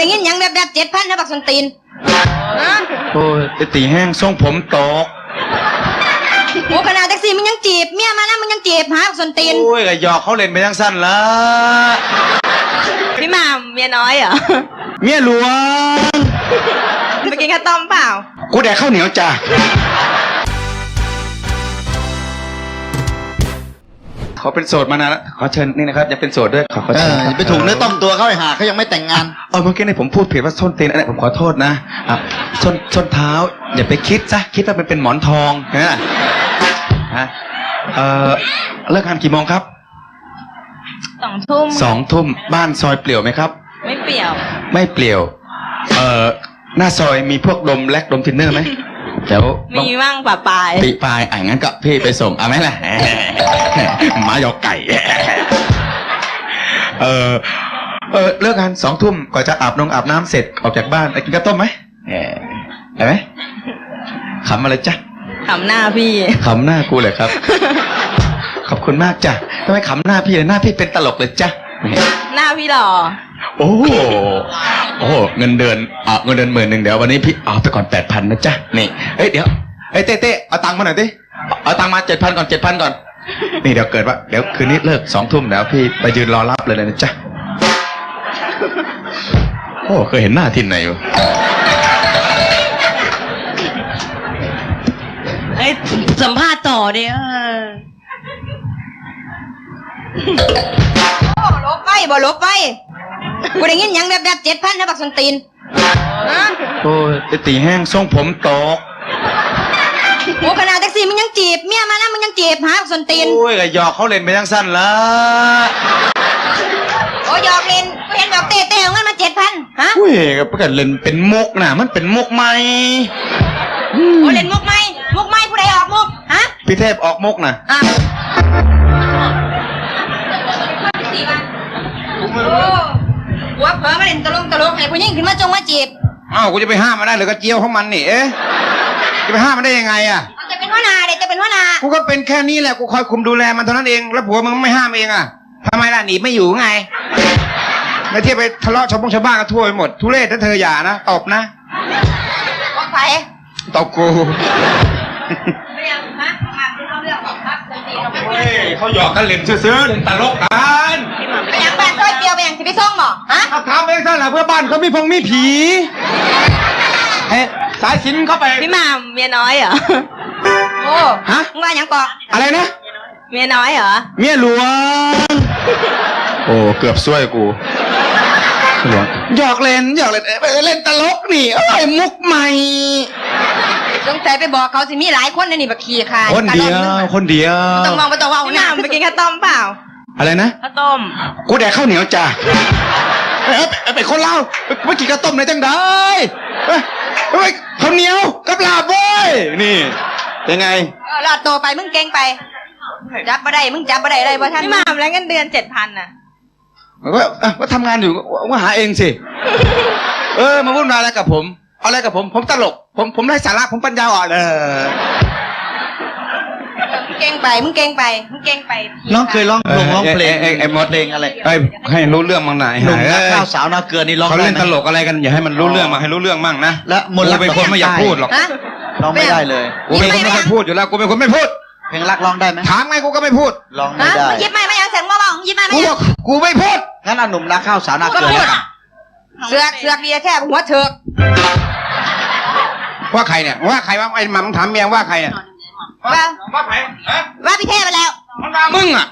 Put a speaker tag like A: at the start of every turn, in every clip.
A: ได้ยินหยังแบบแบบเจ็ดพันนะบักสนตีนฮะ
B: โอ้ยไอ้ตีแห้งทรงผมตก
A: โอ้ขนาดแท็กซี่มึงยังจีบเมียมาแล้วมึงยังจีบหาบักสนตีน
B: โอ้ยก็หยอกเขาเล่นไปทั้งสั้นละ
C: พี่หม่ำเมียน้อยเหรอ
B: เมียหลวง
C: ไปกินข้าวต้มเปล่า
B: กูแดกข้าวเหนียวจ้ะ ขอเป็นโสดมานานแล้วขอเชิญนี่นะครับอย่าเป็นโสดด้วยขอขอ
D: เอ
B: เชิญ
D: อ
B: ครับ
D: ไปถูกเนื้อต้องตัวเขาไอ้ห่าเขายังไม่แต่งงาน
B: เออเมื่อกี้เนี่ยผมพูดผิดว่าส้นตีนอันนี้ผมขอโทษนะอะส้นส้นเท้าอย่าไปคิดซะคิดว่ามันเป็นหมอนทองนะฮะเออเลิกงานกี่โมงครับ
C: สองทุ่ม
B: สองทุ่มบ้านซอยเปลี่ยวไหมครับ
C: ไม่เปรี้ยว
B: ไม่เปลี่ยว เอ่อหน้าซอยมีพวกดมแลกดมทินเนอร์ไหม เดี๋ยว
C: มีมั่งป่าปลาย
B: ปีปลายอะงั้นก็พี่ไปส่งเอาไหมล่ะ หมาหยอกไก่ เออเออเลิกงานสองทุ่มก่อนจะอาบนงอาบน้ำเสร็จออกจากบ้านไปกินข้าวต้มไหมเออเห็นไหมขำอะไรจ๊ะ
C: ขำหน้าพี่
B: ขำหน้ากูเลยครับ ขอบคุณมากจ้ะทำไมขำหน้าพี่เลยหน้าพี่เป็นตลกเลยจ้ะ
C: หน้าพี่หล่อ
B: โอ้โหโอ้โหเงินเดือนอะเงินเดือนหมื่นหนึ่งเดี๋ยววันนี้พี่เอาไปก่อนแปดพันนะจ๊ะ นี่ เอ้ยเดี๋ยว เอ้ยเต้เต้เอาตังค์มาหน่อยดิเอาตังค์มาเจ็ดพันก่อนเจ็ดพันก่อน นี่เดี๋ยวเกิดว่าเดี๋ยวคืนนี้เลิกสองทุ่มเดี๋ยวพี่ไปยืนรอรับเลยนะจ๊ะ โอ้เคยเห็นหน้าที่ไหนอยู่
A: เอ้ยสัมภาษณ์ต่อเด้อโอ้ลบไปบ่ลบไป กูได้ยินหยังแบบแบบเจ็ดพันนะบักสนตีนฮะ
B: โอ้ยไอ้ตีแห้งทรงผมตก
A: โอ้ขนาดแท็กซี่มึงยังจีบเมียมาแล้วมึงยังจีบหาบักสนตีน
B: โอ้ยก็หยอกเขาเล่นไปทั้งสั้นละ
A: โอ้ยหยอกเล่นกูเห็นแบบเต้เต้เอาเงินมาเจ็ดพันฮะ
B: อุ้ยก็เกิดเล่นเป็นมุกนะมันเป็นมุกไหม
A: โอ้ยเล่นมุกไหมมุกไหมผู้ใดออกมุก ฮะ
B: พี่เทพออกมุกนะ
A: อะโอ้ หัวเผลอมาเล่นตลกตลกให้ผู้หญิงขึ้นมาจงมาจีบ
B: อ้าวกูจะไปห้ามมันได้หรือกระเจียวของมันนี่เอ๊ะจะไปห้ามมันได้ยังไงอะ
A: จะเป็นหัวหน้าเด็กจะเป็นหัวหน้า
B: กูก็เป็นแค่นี้แหละกูคอยคุมดูแลมันเท่านั้นเองแล้วผัวมึงไม่ห้ามเองอะทำไมล่ะหนีไม่อยู่ไงแล้วเที่ยวไปทะเลาะชาวบ้านชาวบ้านกันทั่วไปหมดทุเรศถ้าเธออย่านะตบนะ
A: บอกไป
B: ตบกู
A: ไม่ยังฮะอ่านเรื่องของพักสตีเราไป
B: เฮ้ยเขาหยอกกันเล่นซื่อๆเล่นตลกกัน
A: งสิไปส่งบ่ฮะ
B: ถ้าทำเองซะล่ะเพื่อบ้านเขามีพงมีผีเฮ้ยสายสินเข้าไป
C: พี่หม่ำเมียน้อยเหรอ
A: โอ้
B: ฮะ
A: มึงว่าหยังก่อ
B: อะไรนะ
C: เมียน้อยเหรอ
B: เมียหลวง โอ้ เกือบซวยกูหลวงหยอกเล่นหยอกเล่นเอ้ยเล่นตลกนี่เอ้ยมุกใหม่
A: สงสัยไปบอกเขาสิมีหลายคนในนี่บักขี้คาย
B: คนเดียว คนเดียว
A: ต้องมองไปต้องว่าเอา
C: พี่
A: ห
C: ห
A: น้า
C: ม่ำไปกินข้าวต้มเปล่า
B: อะไรนะ
C: ข้าวต้ม
B: กูแดกข้าวเหนียวจ้ะเอ้ยเอ้ยเป็นคนเล่าเมื่อกี้ก็ต้มในจังได้เฮ้ยเฮ้ยข้าวเหนียวกับลาบเว้ยนี่ยังไง
A: เออรอดตัวไปมึงเก่งไป จับมาได้มึงจับมาได้เลยว่าท่าน
C: พี่หม่ำแล้วเงินเดือนเจ็ดพันน่ะ
B: ว่าเอ้าว่าทำงานอยู่ว่าหาเองสิ เออ มาวุ่นวายอะไรกับผม เอาอะไรกับผม ผมตลก ผม ผมได้สาระ ผมปัญญาอ่อนเออ
A: มึง เก่งไป มึงเก่งไป มึงเก่งไป
D: น้องเคยร้องเพลง
B: เออ
D: ร้องเพลง
B: เอ้ยเอ้ยเอ้ยมด
D: เพลงอะไร
B: เอ้ยให้รู้เรื่องบ้างหน่อย
D: หนุ่ม
B: เอ้
D: นัก
B: ย
D: ข้าวสาวนาเกลือนี่ร้อง
B: เขา
D: ได้
B: เล่น
D: ไหม
B: ตลกอะไรกันอย่าให้มันรู้เรื่องมาให้รู้เรื่องมั่งนะ
D: และมนต์รัก
B: กูเป็นคนไม่อยากพูดหรอก
A: ฮะ
D: ร้องไม่ได้เลย
B: กูเป็นคนไม่ค่อยพูดอยู่แล้วกูเป็นคนไม่พูด
D: เพลงรักร้องได้ไหม
B: ถามไงกูก็ไม่พูด
D: ร้องไม่
A: ฮะ
D: ได้
A: มึงยิบไม่ไม่ยังเสียงว่าว่ามึงยิบไม่ไม่
B: กู
A: ยั
B: บอกกูไม่พูด
D: งั้นเอาหนุ่มนักข้าวสาวนา
A: ก็
D: เกลือ
A: พูด
D: แล้วกัน
A: เสือกเสือกดีแค่หัวเถือก
B: ว่าใครเนี่ยว่าใครว่าไอ้หมัมถามเมียว่าใครอะ
A: ว่า
B: ว่า มันว่ามึงอะ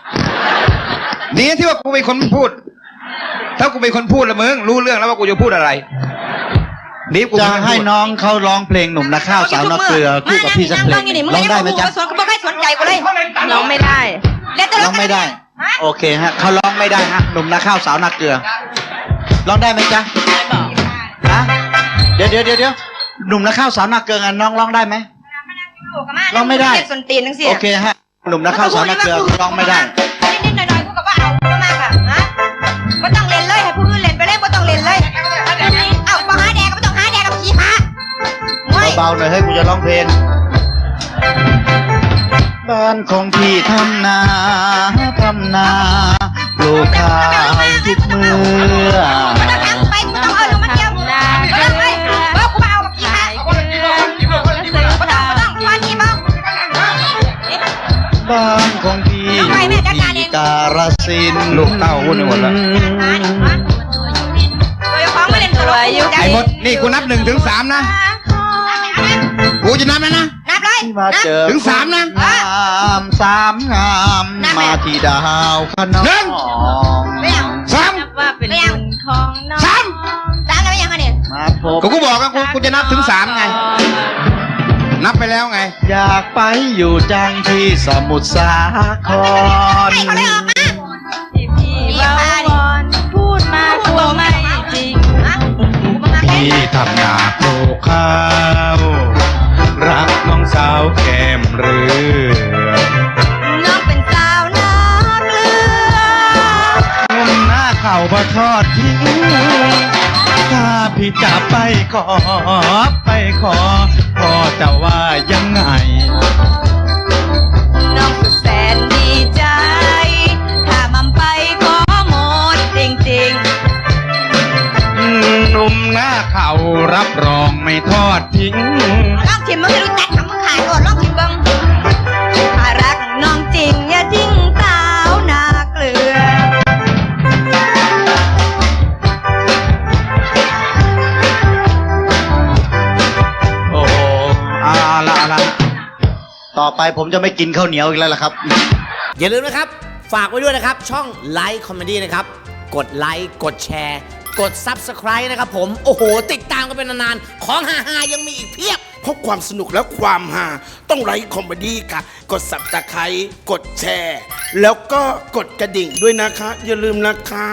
B: ดีที่ว่ากูเป็นคนพูด ถ้ากูเป็นคนพูดละมึงรู้เรื่องแล้วว่ากูจะพูดอะไรดีกู
D: จะ
B: ไม่พูด
D: ให้น้องเขาร้องเพลงหนุ่มนักข้าวสาวนาเกลือคู่กับพี่สักเพลง
A: อยู่นี่มึง
D: ร้อง
A: ยัง
D: ได้
A: บอก
D: ไหม
A: กู
D: จ๊ะ
A: ว่าสวนกูบอกให้สนใจกูเลย
C: น้องไม่ได้
A: เล่นตล
D: ร้
A: ก
D: องไม่ได้
A: ฮะ
D: โอเคฮะเขาร้องไม่ได้ฮะหนุ่มนักข้าวสาวนาเกลือร้องได้ไหมจ๊ะ
C: ไม่บอก
D: ฮะเดี๋ยวเดี๋ยวเดี๋ยวเดี๋ยวหนุ่มนักข้าวสาวนาเกลือกันน้องร้องได้ไหมร้องไม่ได้
A: เล่นสนตีนทั้งเสีย
D: โอเคฮะ หนุ่มนักข้าวสาวนาเกลือร้องไม่ได้
A: นิดๆหน่อยๆกูก็ว่าเอากูมากอะฮะไม่ต้องเล่นเลยให้ผู้อื่นเล่นไปเลยไม่ต้องเล่นเลยเอ้าบ่หาแดกก็ไม่ต้องหาแดกกับขี้ขาโอ้ย
D: เบาๆหน่อยให้กูจะร้องเพลง บ้านของพี่ทำนาทำนาปลูกข้าวทุกเมื่อ
A: นี่กู
D: นั
C: บหนึ่งถึงสามนะ กูจะนับแล้วนะ
A: นับเลย
D: มาเจอ
C: ถึงสามนะ
D: งามสามงาม
A: นั่นแหละ
D: มาที่ดาวขนอง
C: หนึ่ง
A: ไม่เอา
C: สาม
E: นับว่าเป็นบุญของน้อง
C: สาม
A: สามแล้วไม่ยังไงเนี่ย
D: มาพบ
C: ก็กูบอกกันกูกูจะนับถึงสามไง นับไปแล้วไง
D: อยากไปอยู่จังที่สมุทรสาคร
E: ที่
B: ทำนาปลูกข้าว รักน้องสาวแก้มเรือ
A: น้องเป็นสาวนาเกลือ
B: นุ่มหน้าเข่าพอทอดทิ้ง ถ้าพี่จะไปขอไล
A: องชิมมึงให้รู้จักคำมึงขายก่อนลองชิมเบิ้ง
E: ๆถ้ารักน้องจริงอย่าทิ้งสาวนาเกลือ
D: โอ้โหเอาละเอาละต่อไปผมจะไม่กินข้าวเหนียวอีกแล้วล่ะครับ
F: อย่าลืมนะครับ ฝากไว้ด้วยนะครับ ช่องไลค์คอมเมดี้นะครับ กดไลค์ กดแชร์ กด Subscribe นะครับผม โอ้โห ติดตามกันเป็นนานๆ ของฮาๆ ยังมีอีกเพียบ
G: เพราะความสนุกและความฮาต้องไลค์คอมเมดี้ค่ะ กดสับตะไคร้กดแชร์ แล้วก็กดกระดิ่งด้วยนะคะ อย่าลืมนะคะ